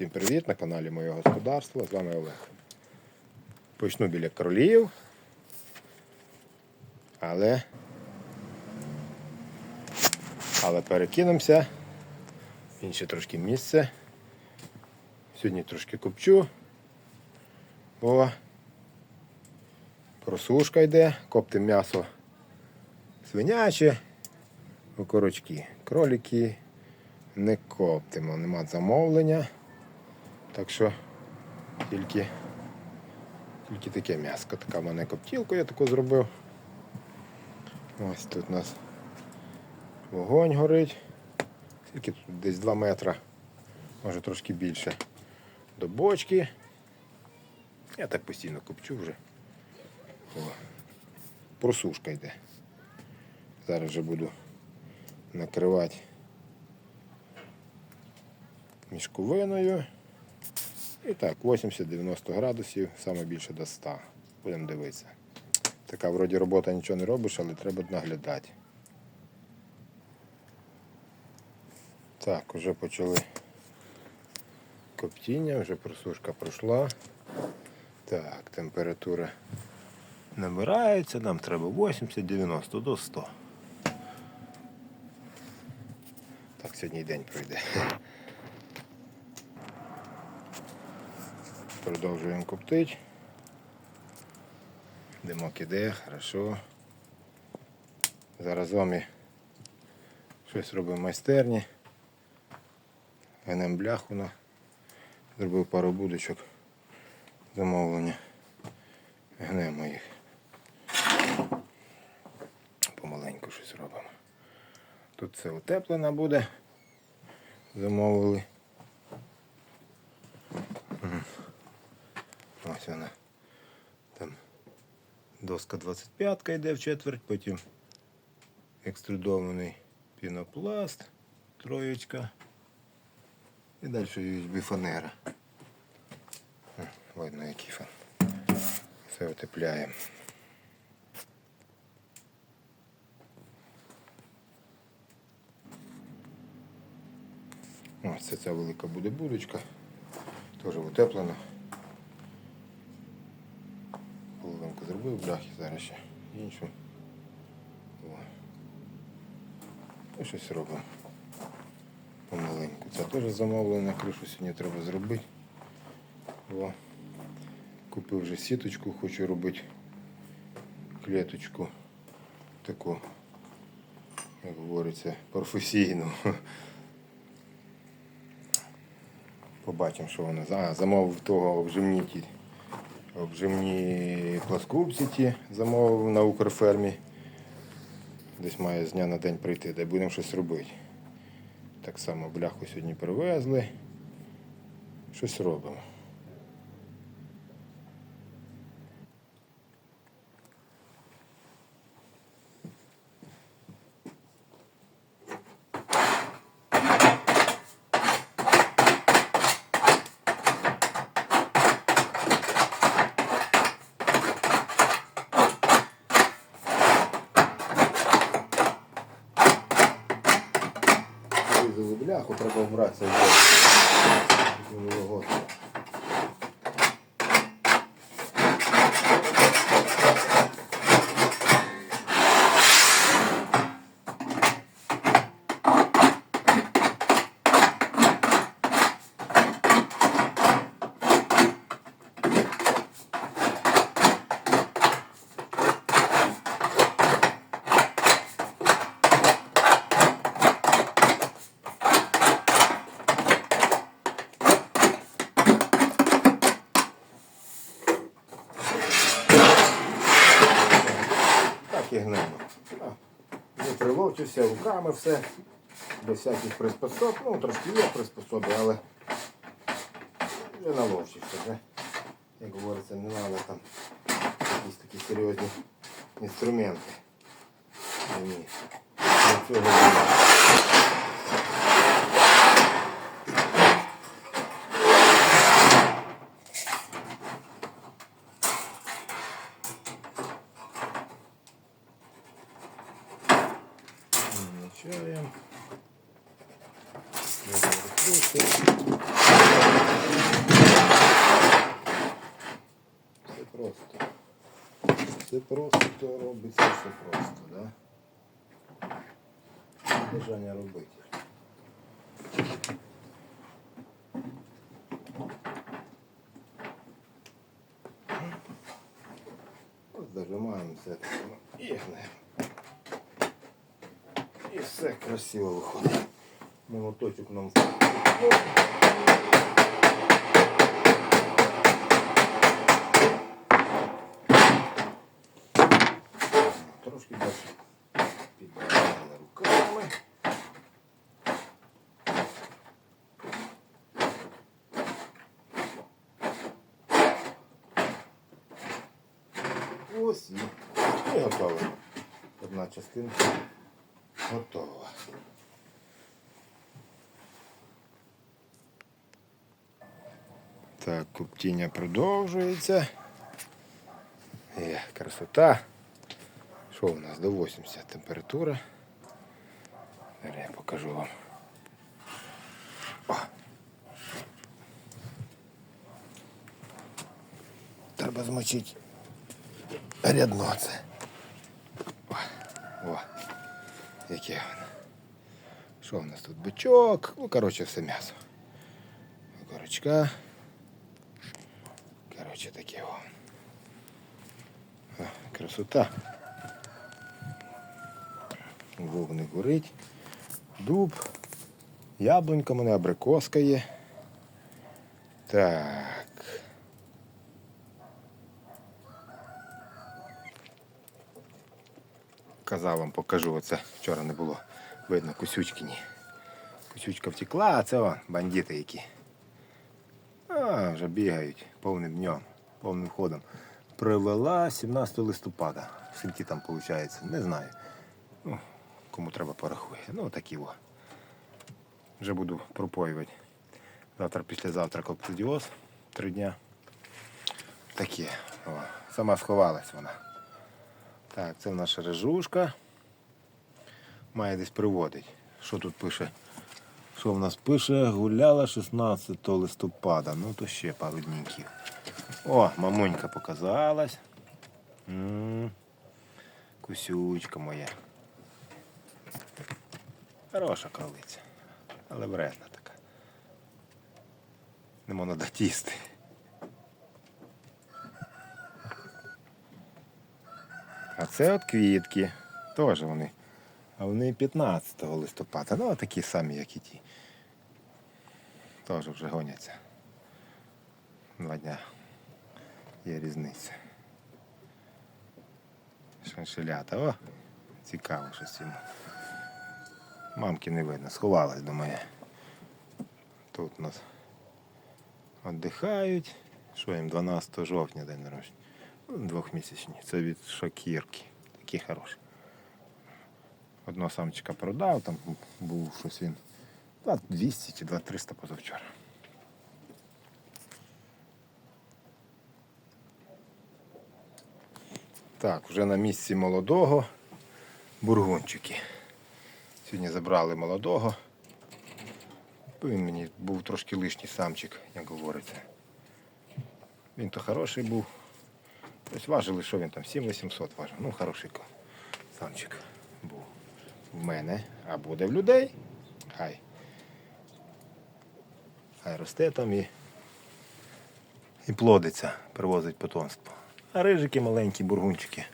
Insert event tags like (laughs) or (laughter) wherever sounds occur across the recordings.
Всім привіт на каналі Моє Господарство. З вами Олег. Почну біля кролів. Але. Але перекинемося інше трошки місце. Сьогодні трошки копчу. О. Просушка йде, коптим м'ясо свиняче, окорочки, кролики не коптимо, нема замовлення. Так що тільки, тільки таке м'яско. Така в мене коптілку я таку зробив. Ось тут у нас вогонь горить. Скільки тут десь 2 метри, може трошки більше. До бочки. Я так постійно копчу вже. О, просушка йде. Зараз вже буду накривати мішковиною. І так, 80-90 градусів, саме більше до 100. Будемо дивитися. Така вроді робота нічого не робиш, але треба наглядати. Так, вже почали коптіння, вже просушка пройшла. Так, температура набирається, нам треба 80-90 до 100. Так, сьогодні день пройде. Продовжуємо коптити. Димок іде, хорошо. Зараз з вами щось робимо в майстерні. Гнем бляху на. Зробив пару будочок замовлення. Гнемо їх. Помаленьку щось робимо. Тут все утеплено буде. Замовили. Ось вона. Там доска 25 йде в четверть, потім екструдований пінопласт, троєчка. І далі USB фанера. Видно, який фан. Все утепляємо. Ось це ця велика буде будочка. Теж утеплена. Зробив бляхи, зараз ще іншу. О. Щось робимо. Помаленьку. Це теж замовлена, кришу сьогодні треба зробити. О. Купив вже сіточку, хочу робити клеточку таку, як говориться, професійну. Побачимо, що воно. А, замовив того обжимні ті. Обжимні пласкупці ті замовив на Укрфермі. Десь має з дня на день прийти, де будемо щось робити. Так само бляху сьогодні привезли. Щось робимо. Бляху, треба вбратися. приловчився руками все, без всяких приспособ. Ну, трошки є приспособи, але вже наловчився. Вже. Як говориться, не треба там якісь такі серйозні інструменти. Ні. Для цього просто робиться, все просто, да? Бажання робити. Ось зажимаємо все і гнемо. І все красиво виходить. Молоточок нам. Ось і, готово. Одна частинка готова. Так, коптіння продовжується. Є, красота. Що у нас до 80 температура? Зараз я покажу вам. Треба змочити рядно це. О, о, яке воно. Що у нас тут? Бичок, ну, коротше, все м'ясо. Корочка. Коротше, таке о. О, Красота. Вогник горить. Дуб. Яблунька мене, абрикоска є. Так. Казав вам, покажу, оце вчора не було видно кусючки ні. Кусючка втекла, а це о, бандити які. А, вже бігають повним днем, повним ходом. Привела 17 листопада. Скільки там виходить, не знаю. Ну, кому треба порахує. Ну, такі о. Вже буду пропоювати. Завтра, післязавтра коптидіоз. Три дня. Таке. О, сама сховалась вона. Так, це наша режушка. Має десь приводить. Що тут пише? Що в нас пише? Гуляла 16 листопада. Ну то ще пару днів. О, мамонька показалась. М, Кусючка моя. Хороша кролиця. Але вредна така. Не можна дати їсти. Це от квітки. Теж вони. А вони 15 листопада. Ну, такі самі, як і ті. Теж вже гоняться. Два дня. Є різниця. Шаншелята. О, цікаво щось йому. Мамки не видно, сховалась, думаю. Тут у нас віддихають. Що їм 12 жовтня день народження. Двохмісячні. Це від шокірки. Такі хороші. Одного самчика продав, там був щось він 200 чи 2300 позавчора. Так, вже на місці молодого бургунчики. Сьогодні забрали молодого. Він мені був трошки лишній самчик, як говориться. Він то хороший був. Ось важили, що він там, 7800 важив. Ну, хороший самчик був в мене, а буде в людей. Хай. Хай росте там і, і плодиться, привозить потомство. А рижики маленькі, бургунчики.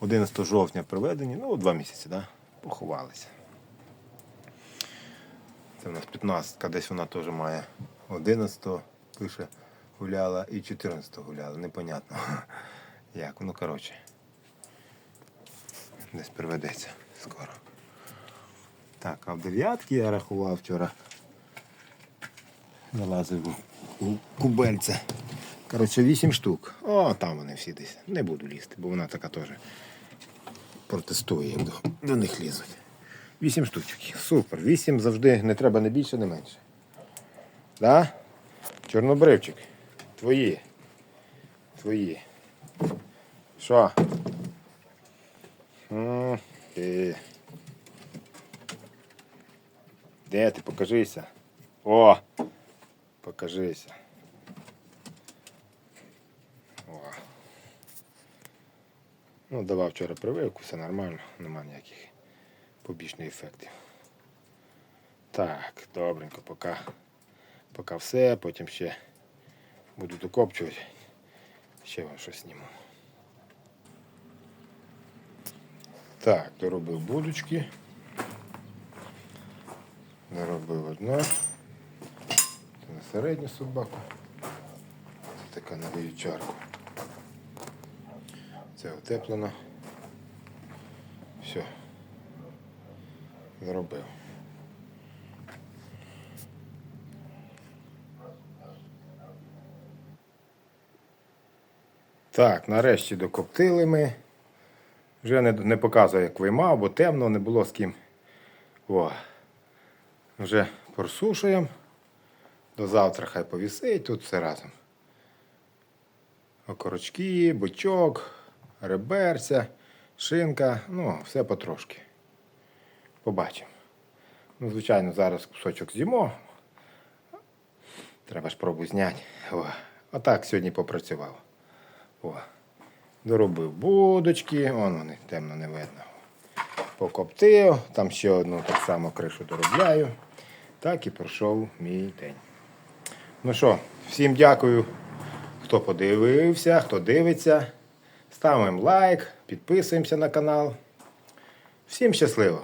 11 жовтня приведені, ну, два місяці, да? поховалися. Це в нас 15 десь вона теж має 11 пише гуляла і 14 гуляла. Непонятно. (laughs) Як, ну коротше. Десь приведеться скоро. Так, а в дев'ятки я рахував вчора. Залазив у, у кубельце. Коротше, 8 штук. О, там вони всі десь. Не буду лізти, бо вона така теж протестує, до, до них лізуть. Вісім штучок. Супер. Вісім завжди не треба не більше, не менше. Да? Чорнобривчик. Твої. Твої. Що? Де ти? Покажися. О! Покажися. О. Ну, давав вчора прививку, все нормально, нема ніяких побічних ефектів. Так, добренько, поки, поки все, потім ще буду докопчувати. Ще вам щось зніму. Так, доробив будочки. Доробив одну. На середню собаку. Це така на вівчарку. Це утеплено. Все. Зробив. Так, нарешті докоптили ми. Вже не, не показує, як виймав, бо темно, не було з ким. О. Вже просушуємо. До завтра хай повісить тут все разом. Окорочки, бочок, реберця, шинка, ну, все потрошки. Побачимо. Ну, звичайно, зараз кусочок з'їмо. Треба ж пробу зняти. О. Отак сьогодні попрацював. О. Доробив будочки, вон вони темно не видно. Покоптив, там ще одну так само кришу доробляю. Так і пройшов мій день. Ну що, всім дякую, хто подивився, хто дивиться. Ставимо лайк, підписуємося на канал. Всім щасливо!